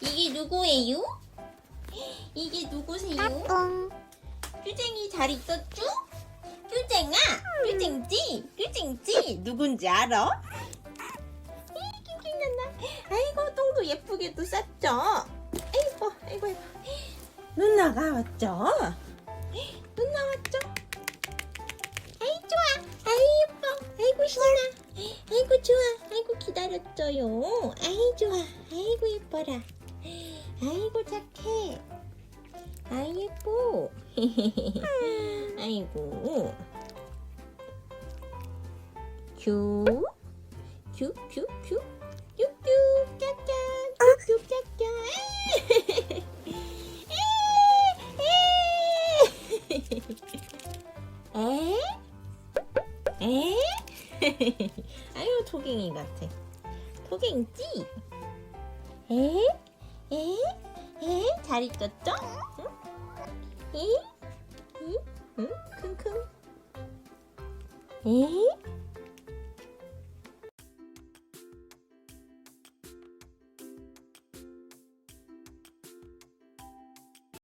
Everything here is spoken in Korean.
이게 누구예요? 이게 누구세요? 뿡. 쭈쟁이 잘 있었쭈? 쭈쟁아, 쭈쟁지, 쭈쟁지 누군지 알아? 이 낑낑난다. 아이고 똥도 예쁘게도 쌌죠. 아이고, 아이고, 아이고. 누나가 왔죠? 누나 왔죠? 아이 좋아, 아이 예뻐, 아이고 신나, 아이고 좋아, 아이고 기다렸죠요. 아이 좋아, 아이고 예뻐라, 아이고 착해. 아이고. 큐. 큐, 큐, 큐. 큐큐, 짜잔. 큐큐. 에? 에? 아유, 토갱이 같아. 토갱지? 에? 에? 에? 잘 있었죠? 응? 에? 응? 응? 킁킁. 에?